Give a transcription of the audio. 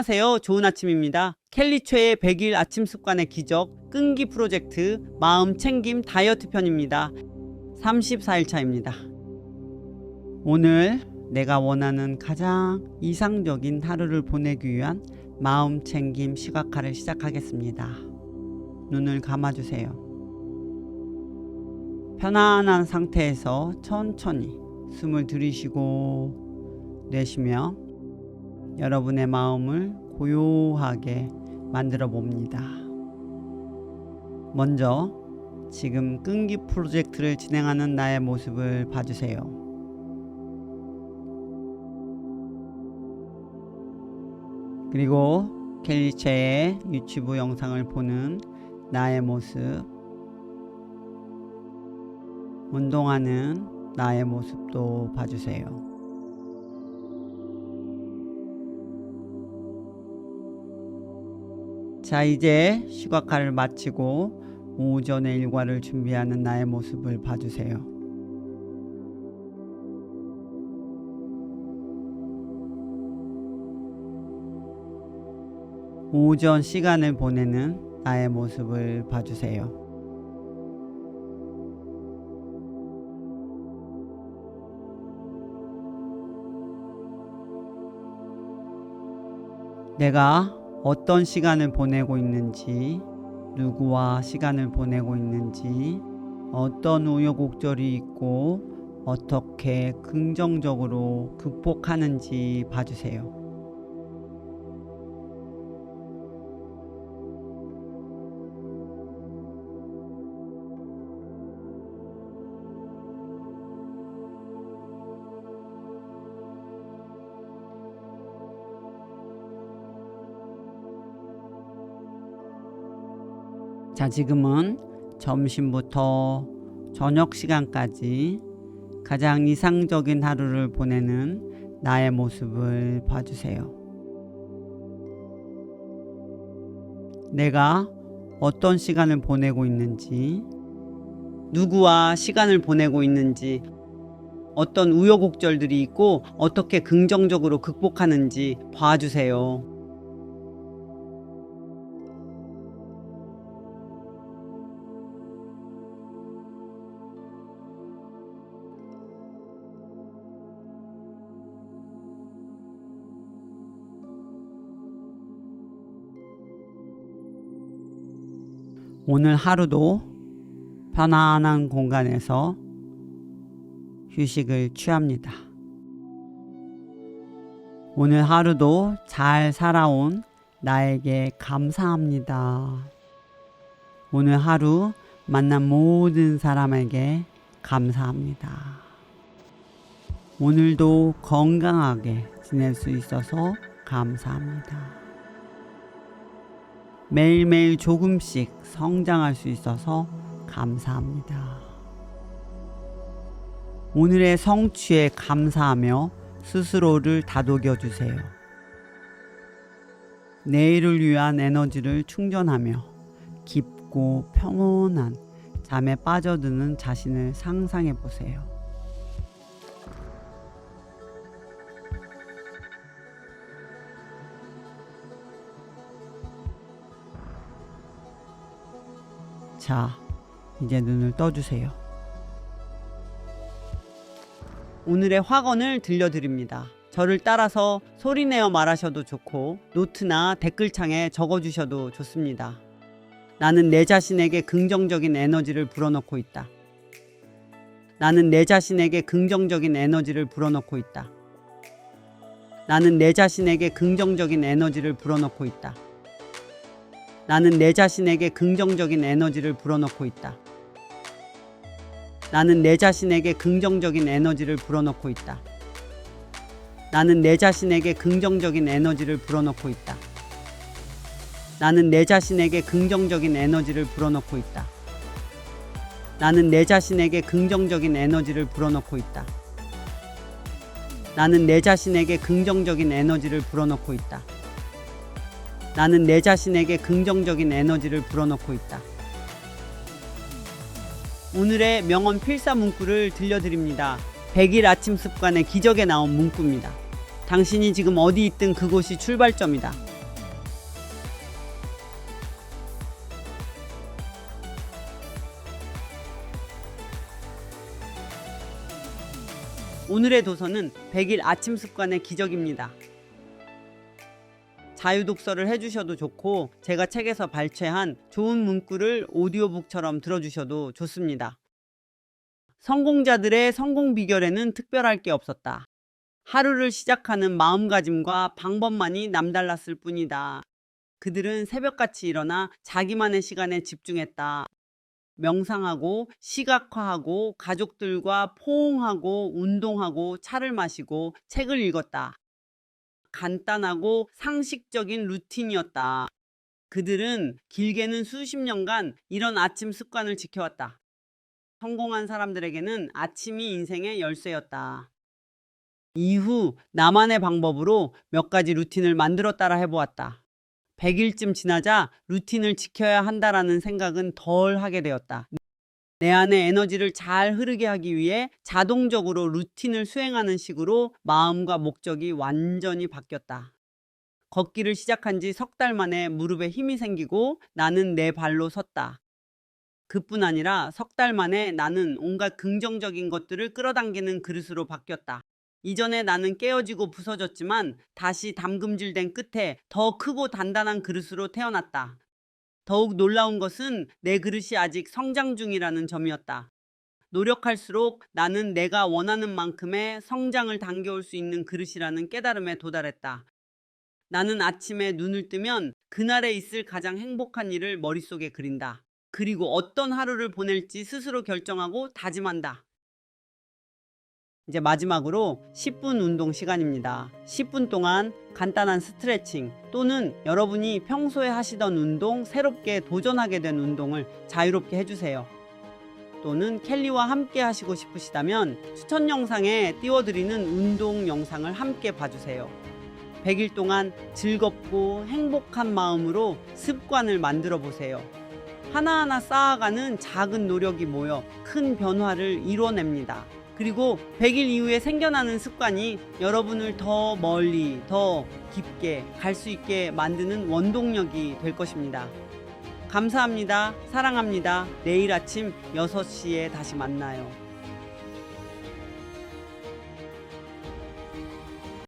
안녕하세요. 좋은 아침입니다. 켈리최의 100일 아침 습관의 기적 끈기 프로젝트 마음 챙김 다이어트 편입니다. 34일 차입니다. 오늘 내가 원하는 가장 이상적인 하루를 보내기 위한 마음 챙김 시각화를 시작하겠습니다. 눈을 감아주세요. 편안한 상태에서 천천히 숨을 들이쉬고 내쉬며 여러분의 마음을 고요하게 만들어 봅니다. 먼저 지금 끈기 프로젝트를 진행하는 나의 모습을 봐주세요. 그리고 켈리체의 유튜브 영상을 보는 나의 모습, 운동하는 나의 모습도 봐주세요. 자, 이제 시각화를 마치고 오전의 일과를 준비하는 나의 모습을 봐주세요. 오전 시간을 보내는 나의 모습을 봐주세요. 내가 어떤 시간을 보내고 있는지, 누구와 시간을 보내고 있는지, 어떤 우여곡절이 있고, 어떻게 긍정적으로 극복하는지 봐주세요. 자, 지금은 점심부터 저녁 시간까지 가장 이상적인 하루를 보내는 나의 모습을 봐주세요. 내가 어떤 시간을 보내고 있는지, 누구와 시간을 보내고 있는지, 어떤 우여곡절들이 있고 어떻게 긍정적으로 극복하는지 봐주세요. 오늘 하루도 편안한 공간에서 휴식을 취합니다. 오늘 하루도 잘 살아온 나에게 감사합니다. 오늘 하루 만난 모든 사람에게 감사합니다. 오늘도 건강하게 지낼 수 있어서 감사합니다. 매일매일 조금씩 성장할 수 있어서 감사합니다. 오늘의 성취에 감사하며 스스로를 다독여 주세요. 내일을 위한 에너지를 충전하며 깊고 평온한 잠에 빠져드는 자신을 상상해 보세요. 자, 이제 눈을 떠주세요. 오늘의 확언을 들려드립니다. 저를 따라서 소리내어 말하셔도 좋고 노트나 댓글창에 적어주셔도 좋습니다. 나는 내 자신에게 긍정적인 에너지를 불어넣고 있다. 나는 내 자신에게 긍정적인 에너지를 불어넣고 있다. 나는 내 자신에게 긍정적인 에너지를 불어넣고 있다. 나는 내 자신에게 긍정적인 에너지를 불어넣고 있다. 나는 내 자신에게 긍정적인 에너지를 불어넣고 있다. 나는 내 자신에게 긍정적인 에너지를 불어넣고 있다. 나는 내 자신에게 긍정적인 에너지를 불어넣고 있다. 나는 내 자신에게 긍정적인 에너지를 불어넣고 있다. 나는 내 자신에게 긍정적인 에너지를 불어넣고 있다. 나는 내 자신에게 긍정적인 에너지를 불어넣고 있다. 오늘의 명언 필사 문구를 들려드립니다. 100일 아침 습관의 기적에 나온 문구입니다. 당신이 지금 어디 있든 그곳이 출발점이다. 오늘의 도서는 100일 아침 습관의 기적입니다. 자유독서를 해주셔도 좋고 제가 책에서 발췌한 좋은 문구를 오디오북처럼 들어주셔도 좋습니다. 성공자들의 성공 비결에는 특별할 게 없었다. 하루를 시작하는 마음가짐과 방법만이 남달랐을 뿐이다. 그들은 새벽같이 일어나 자기만의 시간에 집중했다. 명상하고 시각화하고 가족들과 포옹하고 운동하고 차를 마시고 책을 읽었다. 간단하고 상식적인 루틴이었다. 그들은 길게는 수십 년간 이런 아침 습관을 지켜왔다. 성공한 사람들에게는 아침이 인생의 열쇠였다. 이후 나만의 방법으로 몇 가지 루틴을 만들어 따라 해보았다. 100일쯤 지나자 루틴을 지켜야 한다라는 생각은 덜 하게 되었다. 내 안의 에너지를 잘 흐르게 하기 위해 자동적으로 루틴을 수행하는 식으로 마음과 목적이 완전히 바뀌었다. 걷기를 시작한 지 석 달 만에 무릎에 힘이 생기고 나는 내 발로 섰다. 그뿐 아니라 석 달 만에 나는 온갖 긍정적인 것들을 끌어당기는 그릇으로 바뀌었다. 이전에 나는 깨어지고 부서졌지만 다시 담금질된 끝에 더 크고 단단한 그릇으로 태어났다. 더욱 놀라운 것은 내 그릇이 아직 성장 중이라는 점이었다. 노력할수록 나는 내가 원하는 만큼의 성장을 당겨올 수 있는 그릇이라는 깨달음에 도달했다. 나는 아침에 눈을 뜨면 그날에 있을 가장 행복한 일을 머릿속에 그린다. 그리고 어떤 하루를 보낼지 스스로 결정하고 다짐한다. 이제 마지막으로 10분 운동 시간입니다. 10분 동안 간단한 스트레칭 또는 여러분이 평소에 하시던 운동, 새롭게 도전하게 된 운동을 자유롭게 해주세요. 또는 켈리와 함께 하시고 싶으시다면 추천 영상에 띄워드리는 운동 영상을 함께 봐주세요. 100일 동안 즐겁고 행복한 마음으로 습관을 만들어 보세요. 하나하나 쌓아가는 작은 노력이 모여 큰 변화를 이뤄냅니다. 그리고 100일 이후에 생겨나는 습관이 여러분을 더 멀리, 더 깊게 갈 수 있게 만드는 원동력이 될 것입니다. 감사합니다. 사랑합니다. 내일 아침 6시에 다시 만나요.